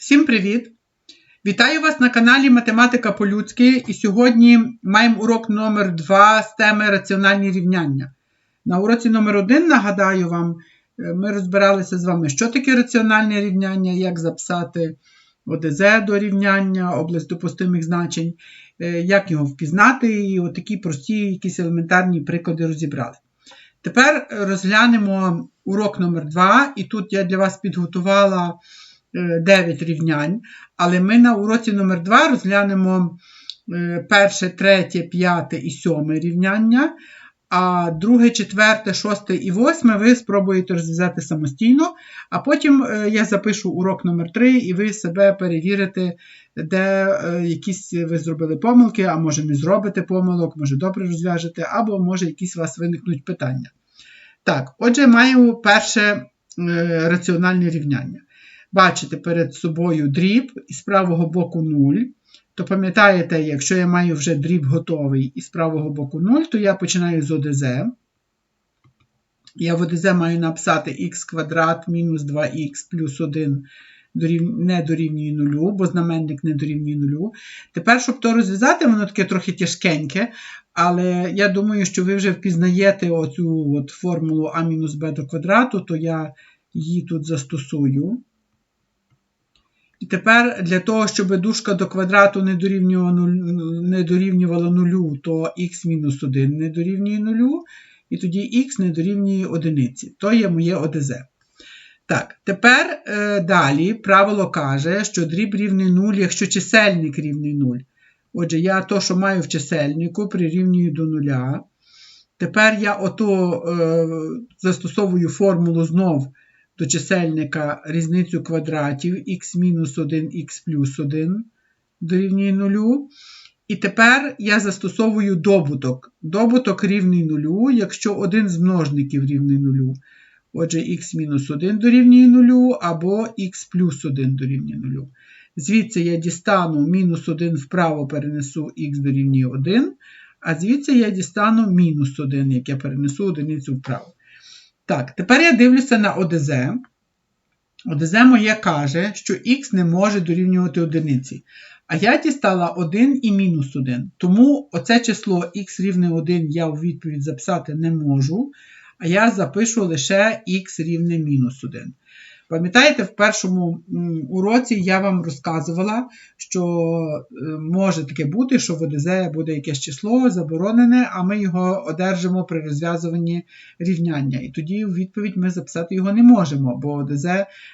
Всім привіт! Вітаю вас на каналі Математика по-людськи. І сьогодні маємо урок номер 2 з теми раціональні рівняння. На уроці номер 1 нагадаю вам, е, ми розбиралися з вами, що таке раціональне рівняння, як записати ОДЗ до рівняння, область допустимих значень, е, як його впізнати, і отакі прості, якісь елементарні приклади розібрали. Тепер розглянемо урок номер 2 і тут я для вас підготувала. 9 е, рівнянь, але ми на уроці номер 2 розглянемо е, перше, третє, п'яте і сьоме рівняння, а друге, четверте, шосте і восьме ви спробуєте розв'язати самостійно, а потім е, я запишу урок номер 3 і ви себе перевірите, де якісь ви зробили помилки, а може не зробите помилок, може добре розв'яжете, або може якісь у вас виникнуть питання. Так, отже, маю перше раціональне рівняння бачите перед собою дріб і з правого боку 0, то пам'ятаєте, якщо я маю вже дріб готовий і з правого боку 0, то я починаю з ОДЗ. Я в ОДЗ маю написати х квадрат мінус 2х плюс 1 не дорівнює нулю, бо знаменник не дорівнює нулю. Тепер, щоб то розв'язати, воно таке трохи тяжкеньке, але я думаю, що ви вже впізнаєте оцю от формулу а мінус б до квадрату, то я її тут застосую. І тепер для того, щоб дужка до квадрату не дорівнювала, не дорівнювала нулю, то х-1 не дорівнює нулю, і тоді х не дорівнює одиниці. То є моє ОДЗ. Так, тепер е, далі правило каже, що дріб рівний 0, якщо чисельник рівний 0. Отже, я то, що маю в чисельнику, прирівнюю до нуля. Тепер я ото е, застосовую формулу знов до чисельника різницю квадратів х-1, х плюс 1 дорівнює 0. І тепер я застосовую добуток. Добуток рівний 0, якщо один з множників рівний 0. Отже, х-1 дорівнює 0 або х плюс 1 дорівнює 0. Звідси я дістану мінус 1 вправо перенесу х дорівнює 1, а звідси я дістану мінус 1, як я перенесу одиницю вправо. Так, тепер я дивлюся на ОДЗ. ОДЗ моє каже, що х не може дорівнювати одиниці. А я дістала 1 і мінус 1. Тому оце число х рівне 1 я у відповідь записати не можу, а я запишу лише х рівне мінус 1. Пам'ятаєте, в першому уроці я вам розказувала, що е, може таке бути, що в ОДЗ буде якесь число заборонене, а ми його одержимо при розв'язуванні рівняння. І тоді у відповідь ми записати його не можемо, бо ОДЗ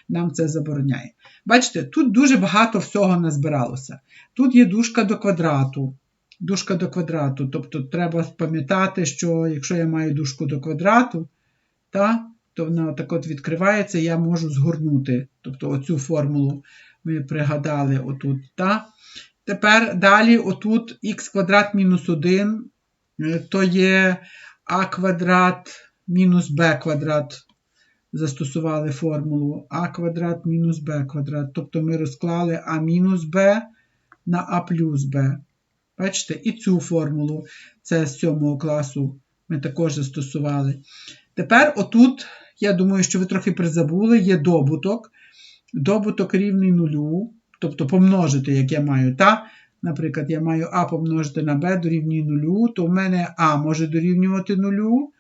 нам це забороняє. Бачите, тут дуже багато всього назбиралося. Тут є дужка до квадрату. Дужка до квадрату. Тобто треба пам'ятати, що якщо я маю дужку до квадрату, та то вона так от відкривається, я можу згорнути. Тобто оцю формулу ми пригадали отут. Та? Тепер далі отут х квадрат мінус 1, е, то є а квадрат мінус b квадрат. Застосували формулу а квадрат мінус b квадрат. Тобто ми розклали а мінус b на а плюс b. Бачите, і цю формулу, це з 7 класу, ми також застосували. Тепер отут я думаю, що ви трохи призабули, є добуток. Добуток рівний нулю, тобто помножити, як я маю. та, Наприклад, я маю А помножити на Б дорівнює нулю, то в мене А може дорівнювати нулю,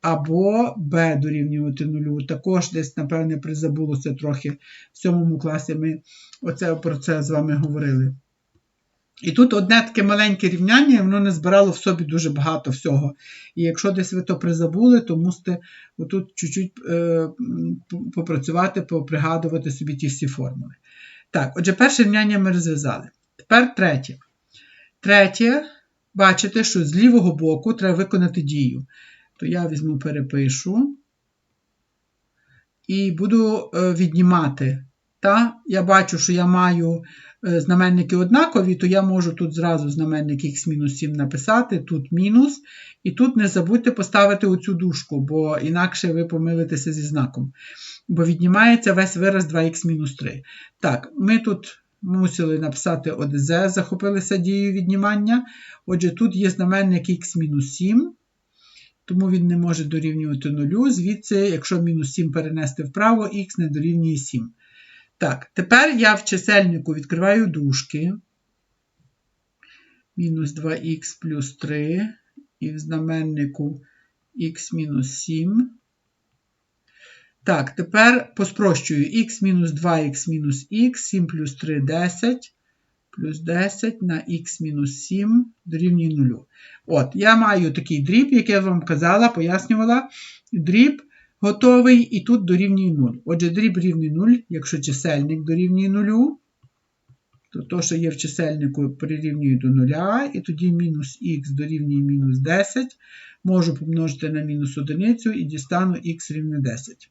або Б дорівнювати нулю. Також десь, напевне, призабулося трохи в сьомому класі ми оце, про це з вами говорили. І тут одне таке маленьке рівняння, воно не збирало в собі дуже багато всього. І якщо десь ви то призабули, то мусите отут чуть-чуть е, попрацювати, попригадувати собі ті всі формули. Так, отже, перше рівняння ми розв'язали. Тепер третє. Третє, бачите, що з лівого боку треба виконати дію. То я візьму, перепишу і буду е, віднімати. Та? Я бачу, що я маю Е, знаменники однакові, то я можу тут зразу знаменник х-7 написати, тут мінус. І тут не забудьте поставити оцю дужку, бо інакше ви помилитеся зі знаком. Бо віднімається весь вираз 2х-3. Так, ми тут мусили написати ОДЗ, захопилися дією віднімання. Отже, тут є знаменник х-7. Тому він не може дорівнювати 0. Звідси, якщо мінус 7 перенести вправо, х не дорівнює 7. Так, тепер я в чисельнику відкриваю дужки. Мінус 2х плюс 3, і в знаменнику х мінус 7. Так, тепер поспрощую х мінус 2х мінус х, 7 плюс 3 10, плюс 10 на х мінус 7 дорівнює 0. От, я маю такий дріб, який я вам казала, пояснювала. Дріб готовий, і тут дорівнює 0. Отже, дріб рівний 0, якщо чисельник дорівнює 0, то то, що є в чисельнику, прирівнюю до 0, і тоді мінус х дорівнює мінус 10, можу помножити на мінус 1 і дістану х рівне 10.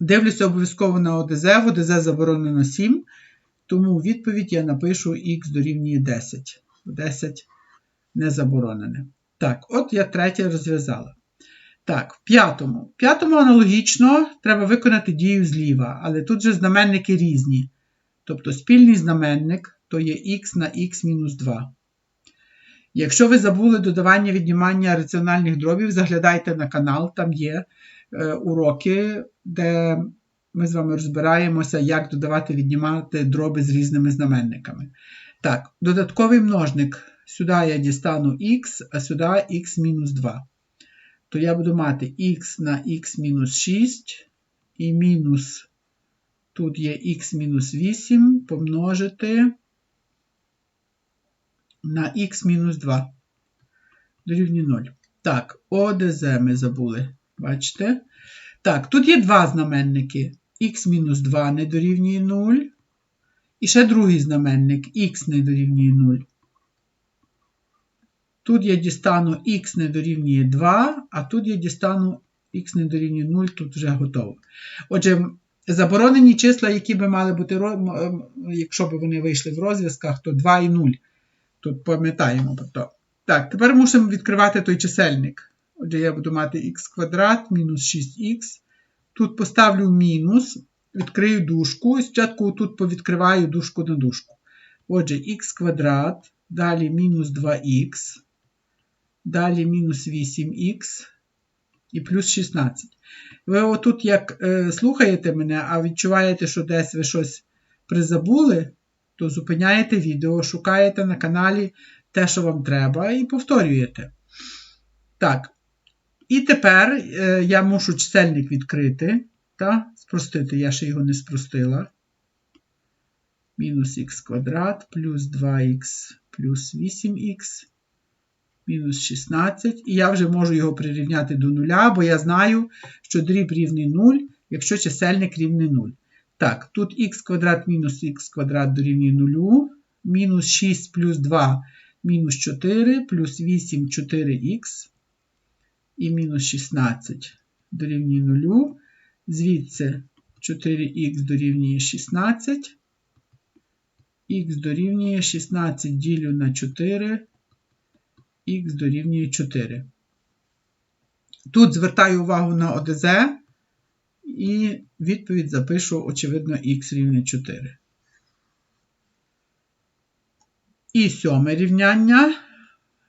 Дивлюся обов'язково на ОДЗ, в ОДЗ заборонено 7, тому відповідь я напишу х дорівнює 10. 10 не заборонене. Так, от я третє розв'язала. Так, в п'ятому. В п'ятому аналогічно треба виконати дію зліва, але тут же знаменники різні. Тобто спільний знаменник то є х на х мінус 2. Якщо ви забули додавання віднімання раціональних дробів, заглядайте на канал, там є е, уроки, де ми з вами розбираємося, як додавати віднімати дроби з різними знаменниками. Так, додатковий множник. Сюди я дістану х, а сюди х мінус 2. То я буду мати х на х мінус 6 і мінус, тут є х мінус 8 помножити на х мінус 2 дорівнює 0. Так, ОДЗ ми забули. Бачите? Так, тут є два знаменники. х-2 не дорівнює 0. І ще другий знаменник х не дорівнює 0. Тут я дістану х не дорівнює 2, а тут я дістану х не дорівнює 0, тут вже готово. Отже, заборонені числа, які би мали бути, якщо б вони вийшли в розв'язках, то 2 і 0. Тут пам'ятаємо про то. Так, тепер мусимо відкривати той чисельник. Отже, я буду мати х квадрат мінус 6х. Тут поставлю мінус, відкрию дужку, і спочатку тут повідкриваю дужку на дужку. Отже, х квадрат, далі мінус 2х, далі мінус 8х і плюс 16. Ви отут, як е, слухаєте мене, а відчуваєте, що десь ви щось призабули, то зупиняєте відео, шукаєте на каналі те, що вам треба, і повторюєте. Так. І тепер е, я мушу чисельник відкрити. Та? Спростити, я ще його не спростила. Мінус х квадрат плюс 2х плюс 8х мінус 16. І я вже можу його прирівняти до нуля, бо я знаю, що дріб рівний 0, якщо чисельник рівний 0. Так, тут х квадрат мінус х квадрат дорівнює 0, мінус 6 плюс 2 мінус 4, плюс 8 4х і мінус 16 дорівнює 0. Звідси 4х дорівнює 16. Х дорівнює 16 ділю на 4, х дорівнює 4. Тут звертаю увагу на ОДЗ і відповідь запишу, очевидно, х рівне 4. І сьоме рівняння.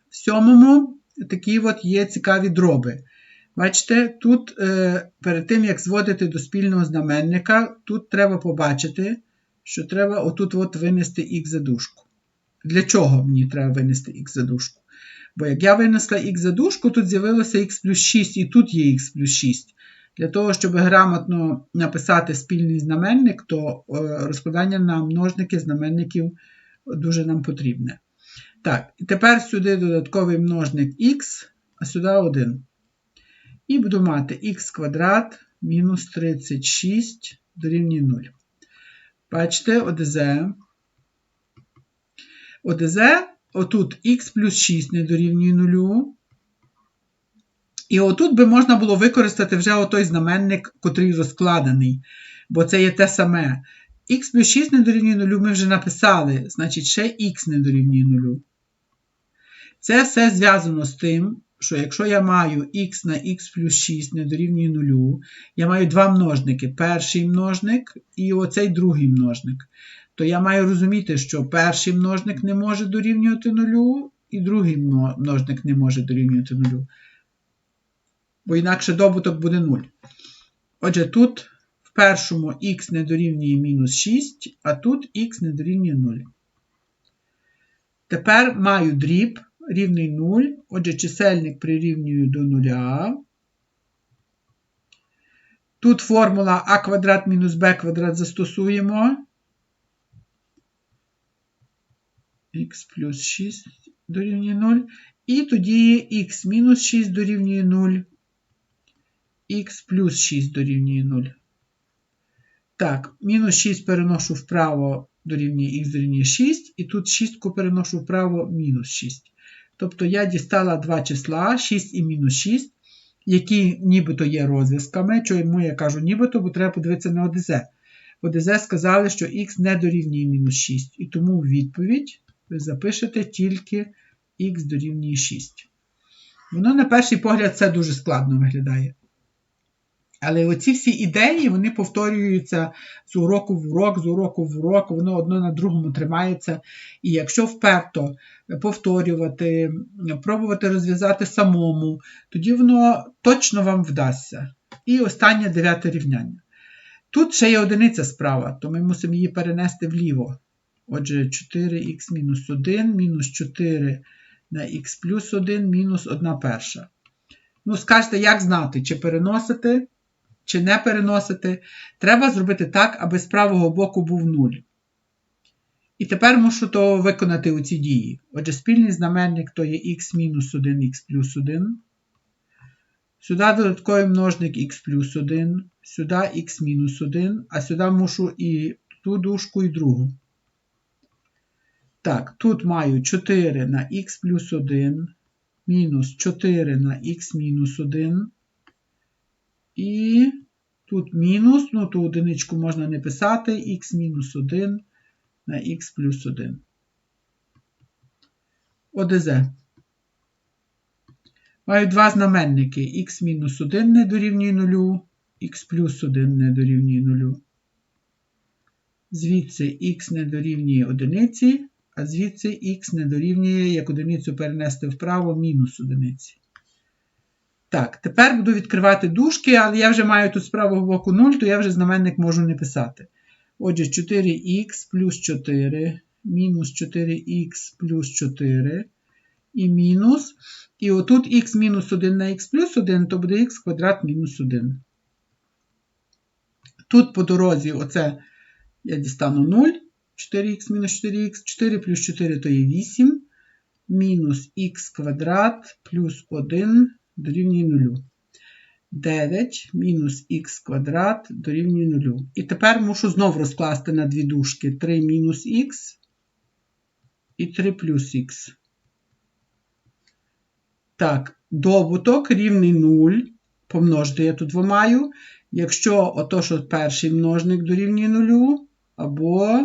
В сьомому такі от є цікаві дроби. Бачите, тут е, перед тим, як зводити до спільного знаменника, тут треба побачити, що треба отут от винести х задушку. Для чого мені треба винести х задушку? Бо як я винесла х задушку, тут з'явилося х плюс 6 і тут є х плюс 6. Для того, щоб грамотно написати спільний знаменник, то е, розкладання на множники знаменників дуже нам потрібне. Так, і тепер сюди додатковий множник х, а сюди 1. І буду мати х квадрат мінус 36 дорівнює 0. Бачите, ОДЗ. ОДЗ, отут х плюс 6 не дорівнює 0. І отут би можна було використати вже отой знаменник, котрий розкладений. Бо це є те саме. Х плюс 6 не дорівнює 0 ми вже написали, значить, ще х не дорівнює 0. Це все зв'язано з тим, що якщо я маю х на х плюс 6 не дорівнює 0, я маю два множники. Перший множник і оцей другий множник. То я маю розуміти, що перший множник не може дорівнювати 0, і другий множник не може дорівнювати 0. Бо інакше добуток буде 0. Отже, тут в першому х не дорівнює мінус 6, а тут х не дорівнює 0. Тепер маю дріб рівний 0. Отже, чисельник прирівнюю до 0. Тут формула а квадрат мінус b квадрат застосуємо. Х плюс 6 дорівнює 0. І тоді х мінус 6 дорівнює 0. х плюс 6 дорівнює 0. Так, мінус 6 переношу вправо дорівнює х дорівнює 6, і тут 6 переношу вправо мінус 6. Тобто я дістала два числа 6 і мінус 6, які нібито є розв'язками. Чому я кажу нібито, бо треба подивитися на ОДЗ. В ОДЗ сказали, що х не дорівнює мінус 6. І тому відповідь ви запишете тільки х дорівнює 6. Воно, на перший погляд, це дуже складно виглядає. Але оці всі ідеї вони повторюються з уроку в урок, з уроку в урок, воно одно на другому тримається. І якщо вперто повторювати, пробувати розв'язати самому, тоді воно точно вам вдасться. І останнє дев'яте рівняння. Тут ще є одиниця справа, то ми мусимо її перенести вліво. Отже, 4х мінус 1 мінус 4 на х плюс 1 мінус 1 перша. Ну, скажете, як знати, чи переносити, чи не переносити. Треба зробити так, аби з правого боку був 0. І тепер мушу то виконати ці дії. Отже, спільний знаменник то є х мінус 1, х плюс 1. Сюди додатковий множник х плюс 1, сюди х мінус 1, а сюди мушу і ту дужку, і другу. Так, тут маю 4 на х плюс 1, мінус 4 на х мінус 1. І тут мінус, ну ту одиничку можна не писати, х мінус 1 на х плюс 1. ОДЗ. Маю два знаменники х мінус 1 не дорівнює 0, х плюс 1 не дорівнює 0. Звідси х не дорівнює одиниці, а звідси х не дорівнює, як одиницю перенести вправо, мінус одиниці. Так, тепер буду відкривати дужки, але я вже маю тут з правого боку 0, то я вже знаменник можу не писати. Отже, 4х плюс 4, мінус 4х плюс 4 і мінус. І отут х мінус 1 на х плюс 1, то буде х квадрат мінус 1. Тут по дорозі оце я дістану 0. 4х мінус 4х, 4 плюс 4 то є 8, мінус х квадрат плюс 1 дорівнює 0. 9 мінус х квадрат дорівнює 0. І тепер мушу знову розкласти на дві дужки 3 мінус х і 3 плюс х. Так, добуток рівний 0. Помножити я тут маю. Якщо ото, що перший множник дорівнює 0, або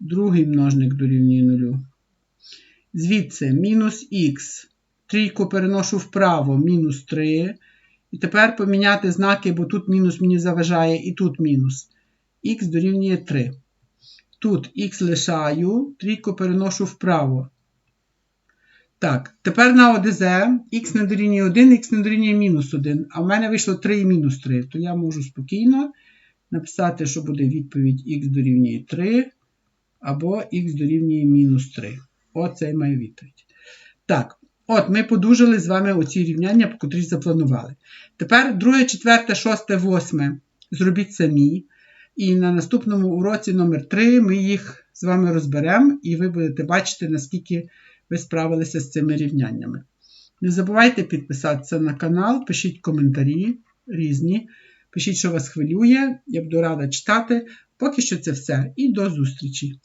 другий множник дорівнює 0. Звідси мінус х. Трійку переношу вправо, мінус 3. І тепер поміняти знаки, бо тут мінус мені заважає, і тут мінус. Х дорівнює 3. Тут х лишаю, трійку переношу вправо. Так, тепер на ОДЗ х не дорівнює 1, х не дорівнює мінус 1. А в мене вийшло 3 і мінус 3. То я можу спокійно написати, що буде відповідь х дорівнює 3 або х дорівнює мінус 3. Оце і має відповідь. Так, от ми подужали з вами оці рівняння, котрі запланували. Тепер друге, четверте, шосте, восьме зробіть самі. І на наступному уроці номер 3 ми їх з вами розберемо, і ви будете бачити, наскільки ви справилися з цими рівняннями. Не забувайте підписатися на канал, пишіть коментарі різні. Пишіть, що вас хвилює, я буду рада читати. Поки що це все. І до зустрічі!